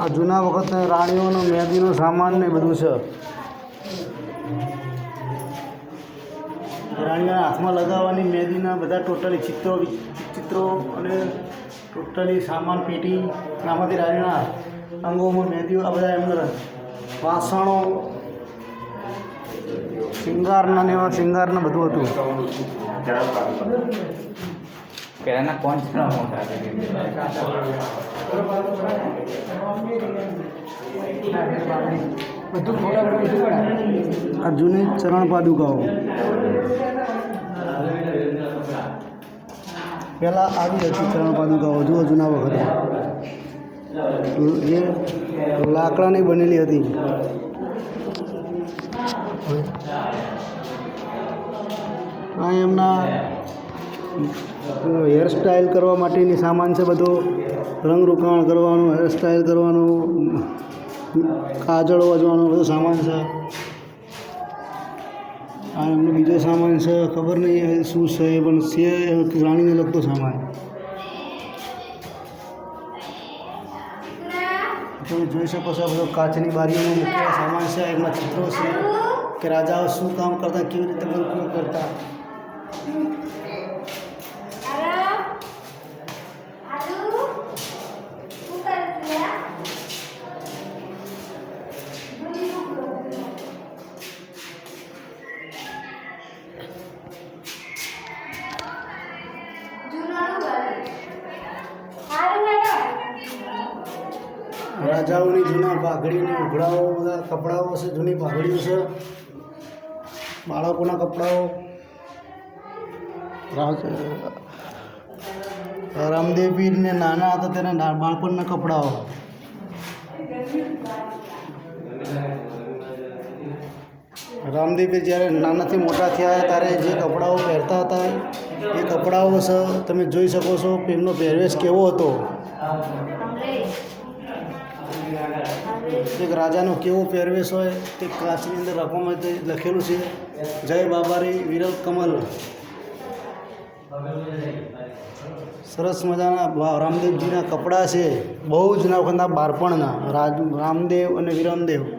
આ જૂના વખત રાણીઓનો મહેંદીનો સામાન ને બધું છે. રાણીઓના હાથમાં લગાવવાની મહેંદીના બધા ટોટલી ચિત્રો ચિત્રો અને ટોટલી સામાન, પેટી, આમાંથી રાણીના અંગોમાં મહેંદીઓ આ બધા એમના વાસણો, શિંગારના ને એવા શિંગારના બધું હતું. પહેલાના કોણ છે મોટા જૂની ચરણ પાદુકાઓ. પહેલાં આવી હતી ચરણ પાદુકાઓ જુઓ જૂના વખતે. એ લાકડાની બનેલી હતી. આ એમના હેરસ્ટાઈલ કરવા માટેની સામાન છે બધો. રંગરોકાણ કરવાનું હેરસ્ટાઈલ કરવાનું, કાજળ વાજવાનો બધો સામાન છે. આ એમનો બીજો સામાન છે, ખબર નહીં શું છે એ પણ છે રાણીને લગતો સામાન. તમે જોઈ શકો છો બધો કાચની બારીઓનો મુખ્ય સામાન છે એમના ચિત્રો છે કે રાજાઓ શું કામ કરતા, કેવી રીતે કરતા. રાજાઓની જૂના પાઘડીની ઉઘડાઓ બધા કપડાઓ છે જૂની પાઘડીઓ છે. બાળકોના કપડાઓ. રાજ, રામદેવ નાના હતા તેના બાળપણના કપડાઓ. રામદેવ જ્યારે નાનાથી મોટા થયા ત્યારે જે કપડાઓ પહેરતા હતા, એ કપડાઓ તમે જોઈ શકો છો એમનો પહેરવેશ કેવો હતો. એક રાજાનો કેવો પહેરવેશ હોય, તે કાચની અંદર રાખવામાં લખેલું છે, જય બાબારી વિરલ કમલ. સરસ મજાના રામદેવજીના કપડાં છે, બહુ જૂના વખતના બાળપણના. રાજ, રામદેવ અને વિરમદેવ આ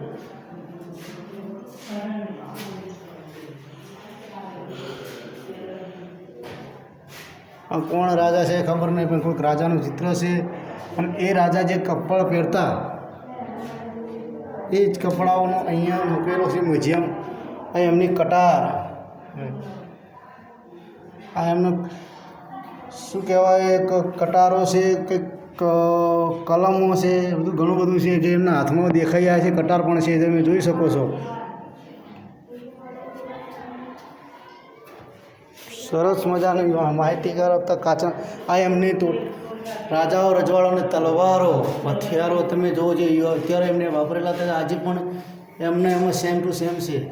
કોણ રાજા છે ખબર નહીં, પણ કોઈક રાજાનું ચિત્ર છે. અને એ રાજા જે કપડ પહેરતા, એ જ કપડાઓનો અહીંયા મૂકેલો છે મ્યુઝિયમ. આ એમની કટાર. આ એમનો, શું કહેવાય કટારો છે, કંઈક કલમો છે, બધું ઘણું બધું છે, જે એમના હાથમાં દેખાઈ રહ્યા છે. કટાર પણ છે, તમે જોઈ શકો છો. સરસ મજાની માહિતીગાર આપતા કાચા આ એમની રાજાઓ રજવાડાઓને તલવારો, હથિયારો તમે જોવો જે યુ- અત્યારે એમને વાપરેલા હતા, આજે પણ એમને એમાં સેમ ટુ સેમ છે.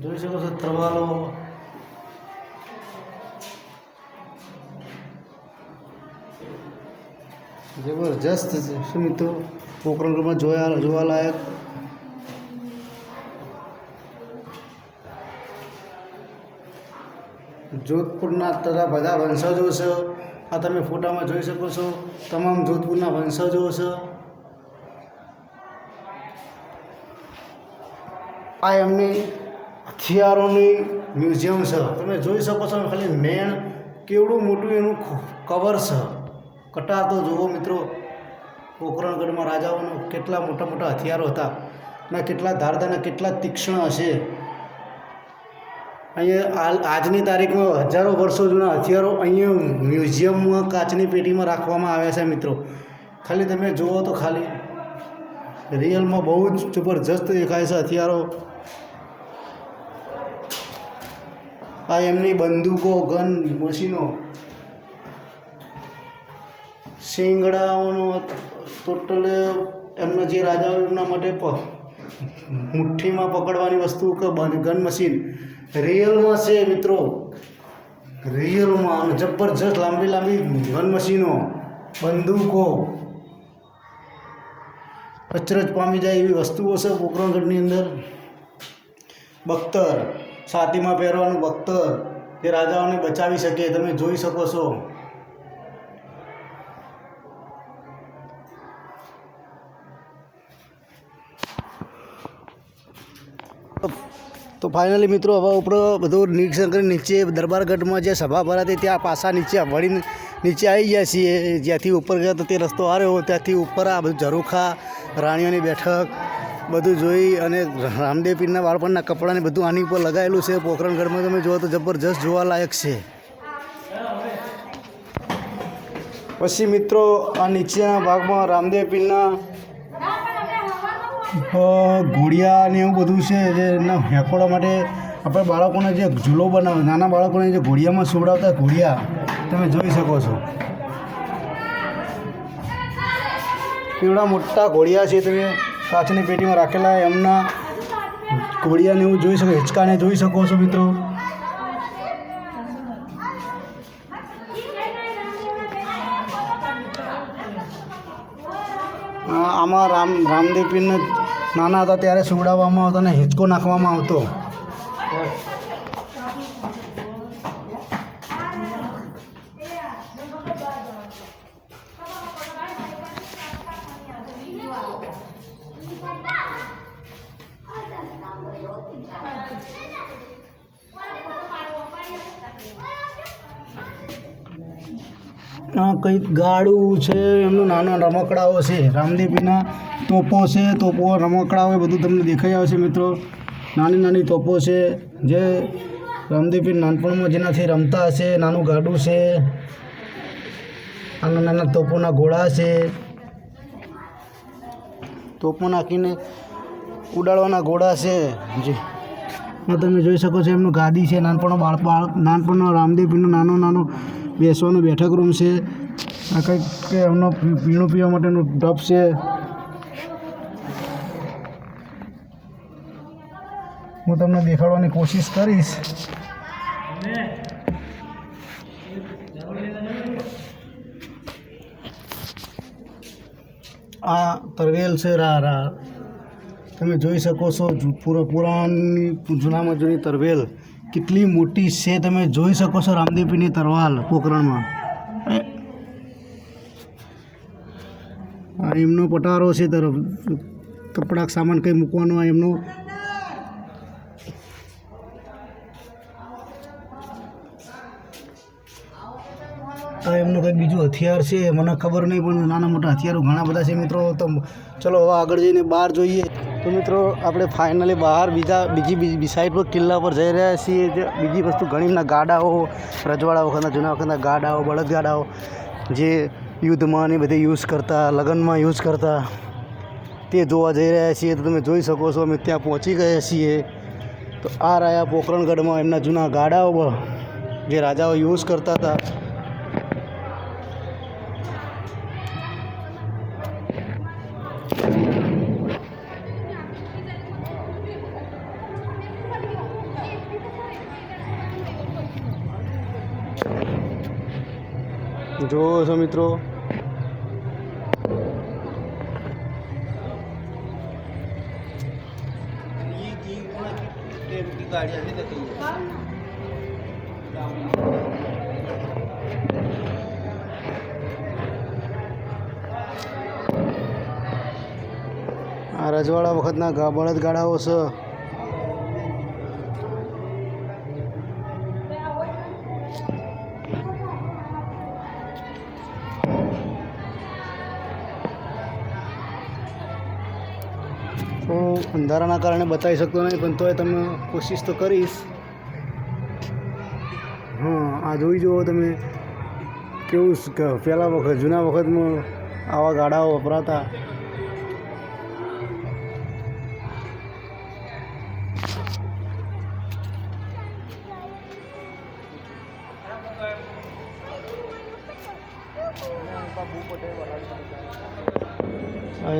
જોઈ શકો છો તલવારો. જબરજસ્ત છે. મિત્રો? પોખરણમાં જોયા જોવાલાયક જોધપુરના તથા બધા વંશજો છે. આ તમે ફોટામાં જોઈ શકો છો. તમામ જોધપુરના વંશજો છે. આ એમની હથિયારોની મ્યુઝિયમ છે. તમે જોઈ શકો છો ખાલી મેણ કેવડું મોટું એનું કવર છે. કટાર તો જુઓ મિત્રો પોકરણગઢમાં રાજાઓનું કેટલા મોટા મોટા હથિયારો હતા. ના, કેટલા ધારદાના, કેટલા તીક્ષ્ણ હશે. અહીંયા આજની તારીખમાં હજારો વર્ષો જૂના હથિયારો અહીંયા મ્યુઝિયમમાં કાચની પેટીમાં રાખવામાં આવ્યા છે મિત્રો. ખાલી તમે જુઓ તો ખાલી. રિયલમાં બહુ જ જબરજસ્ત દેખાય છે હથિયારો. આ એમની બંદૂકો, ગન, મશીનો. શિંગડાઓનો ટોટલ એમના જે રાજાઓ એમના માટે મુઠ્ઠીમાં પકડવાની વસ્તુ કે ગન મશીન. રિયલમાં છે મિત્રો રિયલમાં જબરજસ્ત લાંબી લાંબી ગન મશીનો, બંદૂકો અચરજ પામી જાય એવી વસ્તુઓ છે પોકરણગઢની અંદર બખ્તર, છાતીમાં પહેરવાનું બખ્તર જે રાજાઓને બચાવી શકે, તમે જોઈ શકો છો Oh. તો ફાઇનલી મિત્રો, હવે ઉપર બધું નિરીક્ષણ કરી નીચે દરબારગઢમાં જે સભા ભરાતી, ત્યાં પાછા નીચે વળીને નીચે આવી ગયા છીએ. જ્યાંથી ઉપર ગયા તો તે રસ્તો આવ્યો ત્યાંથી ઉપર આ બધું ઝરૂખા, રાણીઓની બેઠક બધું જોઈ અને રામદેવ પીરના બાળપણના કપડાને બધું આની ઉપર લગાવેલું છે. પોખરણગઢમાં તમે જુઓ તો જબરજસ્ત જોવાલાયક છે. પછી મિત્રો, આ નીચેના ભાગમાં રામદેવ પીરના ઘોડિયા ને એવું બધું છે જે એના હેકોડા માટે આપણે બાળકોને જે ઝૂલો બનાવે નાના બાળકોને જે ઘોડિયામાં સુવડાવતા ઘોડિયા તમે જોઈ શકો છો. કેવડા મોટા ઘોડિયા છે તમે કાચની પેટીમાં રાખેલા એમના ઘોડિયાને એવું જોઈ શકો હિંચકાને જોઈ શકો છો મિત્રો. આમાં રામ, રામદેવ પીરને નાના હતા ત્યારે સુવડાવવામાં આવતો અને હિંચકો નાખવામાં આવતો. કંઈક ગાડું છે, એમનું નાના રમકડાઓ છે. રામદેવીના તોપો છે, તોપો રમકડાઓ એ બધું તમને દેખાઈ આવશે મિત્રો. નાની નાની તોપો છે. જે રામદેવી નાનપણમાં જેનાથી રમતા હશે, નાનું ગાડું છે. નાના નાના તોપોના ઘોડા છે. તોપો નાખીને ઉડાડવાના ઘોડા છે. જે. તમે જોઈ શકો છો એમનું ગાદી છે. નાનપણનો બાળ બાળક નાનપણનો રામદેવપીરનો નાનો નાનો બેસવાનું બેઠક રૂમ છે. આ કંઈક એમનો પીણું પીવા માટેનું ટપ છે. હું તમને દેખાડવાની કોશિશ કરીશ. આ તરવેલ છે, રા રા. તમે જોઈ શકો છો, જુ- પૂરા પુરાણની જૂનામાં જૂની તરવેલ. કેટલી મોટી છે, તમે જોઈ શકો છો, રામદેવીની તરવાલ પોકરણમાં એમનો પટારો છે, તરફ કપડાક સામાન કંઈ મૂકવાનો, આ એમનો આ એમનું કંઈક બીજું હથિયાર છે, મને ખબર નહીં, પણ નાના મોટા હથિયારો ઘણા બધા છે મિત્રો. તો ચલો, હવે આગળ જઈને બહાર જોઈએ. તો મિત્રો, આપણે ફાઇનલી બહાર બીજા, બીજી બીજી સાઈડ પર કિલ્લા પર જઈ રહ્યા છીએ. બીજી વસ્તુ ઘણીના ગાડાઓ રજવાડા વખતના, જૂના વખતના ગાડાઓ, બળદગાડાઓ, જે યુદ્ધમાં ને બધે યુઝ કરતા, લગ્નમાં યુઝ કરતા, તે જોવા જઈ રહ્યા છીએ. તો તમે જોઈ શકો છો, અમે ત્યાં પહોંચી ગયા છીએ. તો આ રહ્યા પોખરણગઢમાં એમના જૂના ગાડાઓ, જે રાજાઓ યુઝ કરતા હતા. જોવો છો મિત્રો. આ રજવાડા વખતના બળદગાડાઓ છે. તો અંધારાના કારણે બતાવી શકતો નહીં, પણ તોય તમે કોશિશ તો કરીશ. હા, આ જોઈ જુઓ તમે. કેવું પહેલાં વખત, જૂના વખતમાં આવા ગાડાઓ વપરાતા.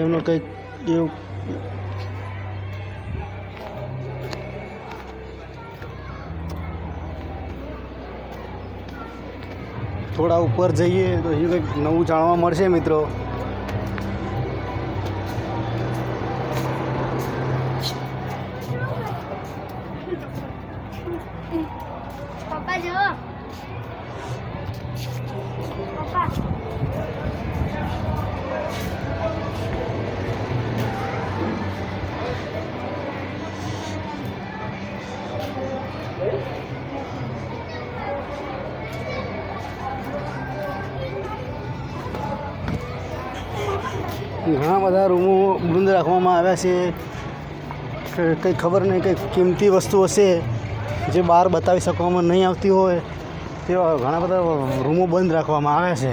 એમનો કંઈક એવું થોડા ઉપર જઈએ તો હજુ કંઈક નવું જાણવા મળશે મિત્રો. ઘણા બધા રૂમો બંધ રાખવામાં આવ્યા છે. કંઈ ખબર નહીં કંઈ કિંમતી વસ્તુ હશે જે બહાર બતાવી શકવામાં નહીં આવતી હોય તેવા ઘણા બધા રૂમો બંધ રાખવામાં આવ્યા છે.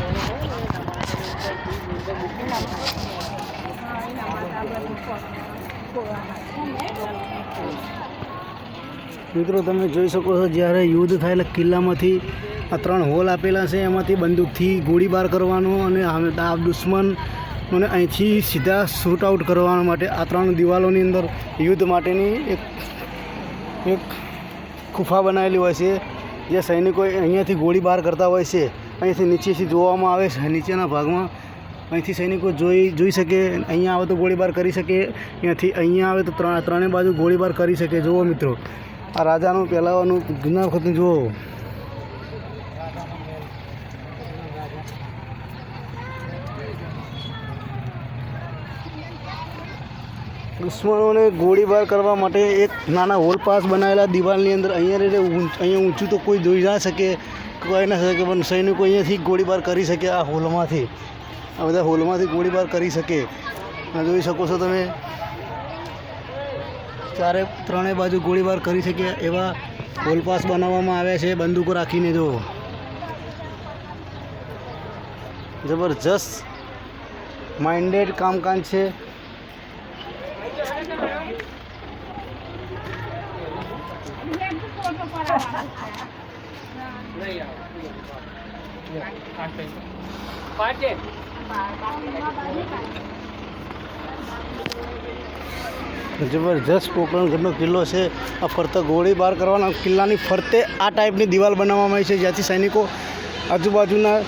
મિત્રો, તમે જોઈ શકો છો, જ્યારે યુદ્ધ થાય એટલે કિલ્લામાંથી આ ત્રણ હોલ આપેલા છે, એમાંથી બંદૂકથી ગોળીબાર કરવાનો અને આ દુશ્મન અને અહીંથી સીધા શૂટ આઉટ કરવા માટે આ ત્રણ દિવાલોની અંદર યુદ્ધ માટેની એક એક ગુફા બનાવેલી હોય છે, જે સૈનિકો અહીંયાથી ગોળીબાર કરતા હોય છે. અહીંથી નીચેથી જોવામાં આવે છે, નીચેના ભાગમાં અહીંથી સૈનિકો જોઈ જોઈ શકે, અહીંયા આવે તો ગોળીબાર કરી શકે અહીંયાથી અહીંયા આવે તો ત્રણ ત્રણેય બાજુ ગોળીબાર કરી શકે. જુઓ મિત્રો, આ રાજાનું પહેલાવાનું જૂના વખતનું જુઓ. દુશ્મનોને ગોળીબાર કરવા માટે એક નાના હોલ પાસ બનાવેલા દિવાલની અંદર અહીંયા રહે અહીંયા ઊંચું તો કોઈ જોઈ ના શકે, કોઈ ના શકે, પણ સૈનિકો અહીંયાથી ગોળીબાર કરી શકે આ હોલમાંથી. આ બધા હોલમાંથી ગોળીબાર કરી શકે. આ જોઈ શકો છો તમે. ચારે ત્રણેય બાજુ ગોળીબાર કરી શકે એવા હોલપાસ બનાવવામાં આવ્યા છે બંદૂકો રાખીને જો. જબરજસ્ત માઇન્ડેડ કામકાજ છે. જબરજસ્ત પોકરણગઢનો કિલ્લો છે. આ ફરતે ગોળીબાર કરવાના કિલ્લાની ફરતે આ ટાઈપની દિવાલ બનાવવામાં આવી છે. જ્યાંથી સૈનિકો આજુબાજુના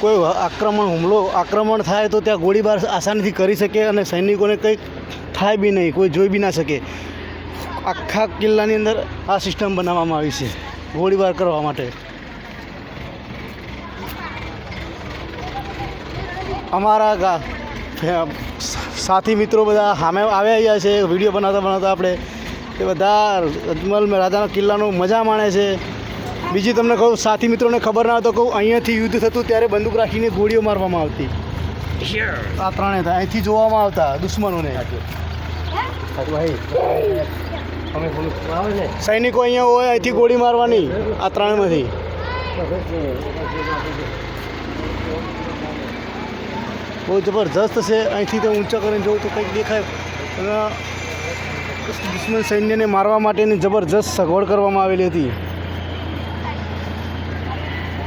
કોઈ આક્રમણ, હુમલો, આક્રમણ થાય તો ત્યાં ગોળીબાર આસાનીથી કરી શકે અને સૈનિકોને કંઈક થાય બી નહીં, કોઈ જોઈ બી ના શકે. આખા કિલ્લાની અંદર આ સિસ્ટમ બનાવવામાં આવી છે ગોળીબાર કરવા માટે. અમારા સાથી મિત્રો બધા સામે આવ્યા છે, વીડિયો બનાવતા બનાવતા આપણે. એ બધા અજમલ રાજાના કિલ્લાનો મજા માણે છે. બીજી તમને કહું સાથી મિત્રોને ખબર ના તો કહું, અહીંયાથી યુદ્ધ થતું ત્યારે બંદૂક રાખીને ગોળીઓ મારવામાં આવતી. આ ત્રણે અહીંથી જોવામાં આવતા દુશ્મનોને. સૈનિકો અહીંયા હોય, અહીંથી ગોળી મારવાની. આ ત્રણમાંથી બહુ જબરજસ્ત છે. અહીંથી તો ઊંચા કરીને જોઉં તો કંઈક દેખાય. દુશ્મન સૈન્યને મારવા માટેની જબરજસ્ત સગવડ કરવામાં આવેલી હતી.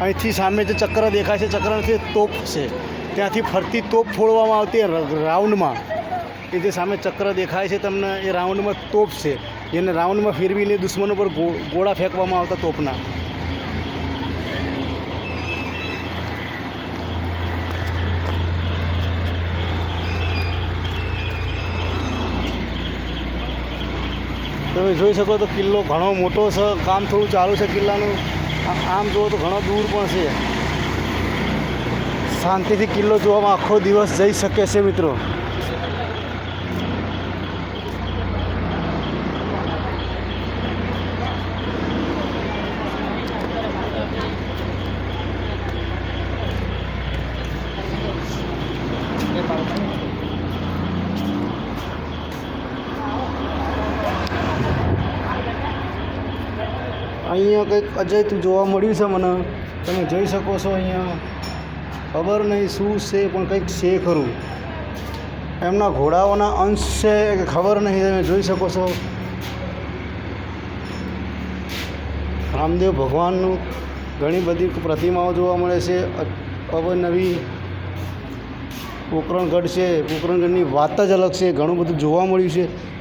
અહીંથી સામે જે ચક્ર દેખાય છે ચક્રથી તોપ છે. ત્યાંથી ફરતી તોપ ફોડવામાં આવતી રાઉન્ડમાં. એ જે સામે ચક્ર દેખાય છે તમને, એ રાઉન્ડમાં તોપ છે. જેને રાઉન્ડમાં ફેરવીને દુશ્મનો પર ગોળા ફેંકવામાં આવતા તોપના. તમે જોઈ શકો તો કિલ્લો ઘણો મોટો છે, કામ થોડું ચાલુ છે કિલ્લાનું. આમ જુઓ તો ઘણો દૂર પણ છે. શાંતિથી કિલ્લો જોવામાં આખો દિવસ જઈ શકે છે મિત્રો. અહીંયા કંઈક અજયતું જોવા મળ્યું છે મને. તમે જોઈ શકો છો અહીંયા. ખબર નહીં શું છે, પણ કંઈક છે ખરું. એમના ઘોડાઓના અંશ છે કે ખબર નહીં, તમે જોઈ શકો છો. રામદેવ ભગવાનનું ઘણી બધી પ્રતિમાઓ જોવા મળે છે. અવનવી પોકરણગઢ છે. પોકરણગઢની વાત જ અલગ છે. ઘણું બધું જોવા મળ્યું છે.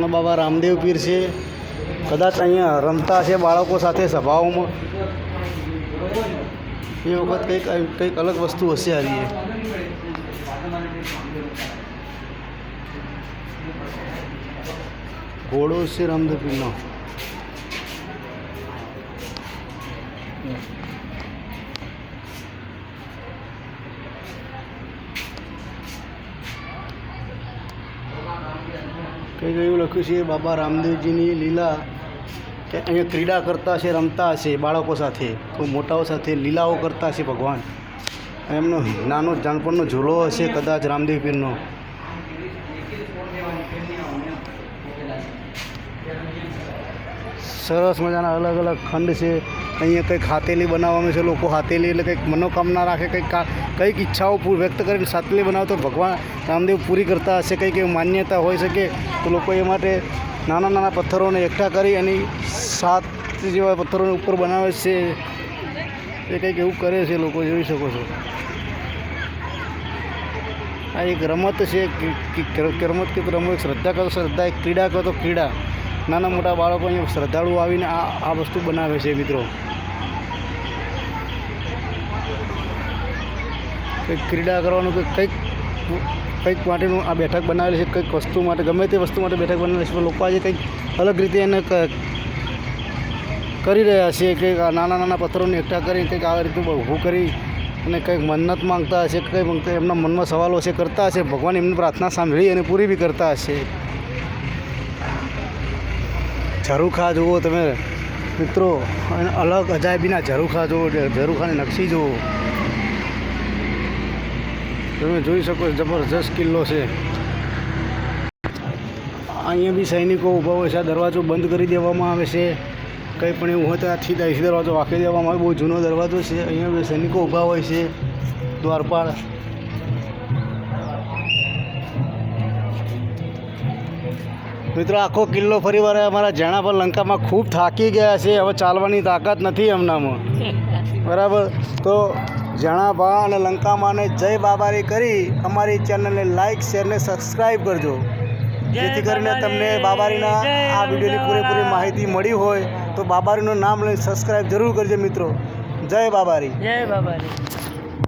અને બાબા રામદેવ પીર છે. કદાચ અહીંયા રમતા છે બાળકો સાથે સભાઓમાં. એ વખત કંઈક કંઈક અલગ વસ્તુ હશે આવી ઘોડો છે રામદેવ પીરનો. કંઈક એવું લખ્યું છે, બાબા રામદેવજીની લીલા કે અહીંયા ક્રીડા કરતા હશે રમતા હશે બાળકો સાથે, કોઈ મોટાઓ સાથે લીલાઓ કરતા હશે ભગવાન. એમનો નાનો જાનપણનો ઝૂલો હશે કદાચ રામદેવ પીરનો. સરસ મજાના અલગ અલગ ખંડ છે. અહીંયા કંઈક હાથેલી બનાવવામાં છે, લોકો હાથેલી એટલે કંઈક મનોકામના રાખે, કંઈક કંઈક ઈચ્છાઓ વ્યક્ત કરીને હાથેલી બનાવે તો ભગવાન રામદેવ પૂરી કરતા હશે કંઈક એવી માન્યતા હોઈ શકે, તો લોકો એ માટે નાના નાના પથ્થરોને એકઠા કરી અને સાત જેવા પથ્થરોને ઉપર બનાવે છે. એ કંઈક એવું કરે છે, લોકો જોઈ શકો છો. આ એક રમત છે રમત કે રમત, શ્રદ્ધા કરો શ્રદ્ધા, એક ક્રીડા કરો તો ક્રીડા. નાના મોટા બાળકો અહીંયા શ્રદ્ધાળુ આવીને આ આ વસ્તુ બનાવે છે, મિત્રો. કંઈક ક્રીડા કરવાનું કે કંઈક કંઈક માટેનું આ બેઠક બનાવેલી છે, કંઈક વસ્તુ માટે, ગમે તે વસ્તુ માટે બેઠક બનાવેલી છે લોકો આજે કંઈક અલગ રીતે એને કરી રહ્યા છે કે નાના નાના પથ્થરોને એકઠા કરી કંઈક આ રીતે ઊભું કરી અને કંઈક મન્નત માંગતા હશે, કંઈક માગતા એમના મનમાં સવાલો હશે, કરતા હશે, ભગવાન એમની પ્રાર્થના સાંભળી અને પૂરી બી કરતા હશે. ઝરૂખા જુઓ તમે મિત્રો, અને અલગ અજાયબીના ઝરૂખા જુઓ, ઝરૂખાની નકશી જુઓ. તમે જોઈ શકો જબરજસ્ત કિલ્લો છે. અહીંયા બી સૈનિકો ઊભા હોય છે. આ દરવાજો બંધ કરી દેવામાં આવે છે. કંઈ પણ એવું હોય તો આથી અહીંથી દરવાજો વાંકી દેવામાં આવે. બહુ જૂનો દરવાજો છે. અહીંયા બી સૈનિકો ઊભા હોય છે દ્વારપાળ. મિત્રો, આખો કિલ્લો ફરી વાર અમારા જેણા પર લંકામાં ખૂબ થાકી ગયા છે. હવે ચાલવાની તાકાત નથી એમનામાં. બરાબર? તો જણાભા અને લંકામાને જય બાબારી કરી અમારી ચેનલને લાઇક શેર ને સબસ્ક્રાઈબ કરજો. જેથી કરીને તમને બાબારીના આ વિડીયોની પૂરેપૂરી માહિતી મળી હોય તો બાબારીનું નામ લઈને સબસ્ક્રાઈબ જરૂર કરજો મિત્રો. જય બાબારી. જય બાબારી.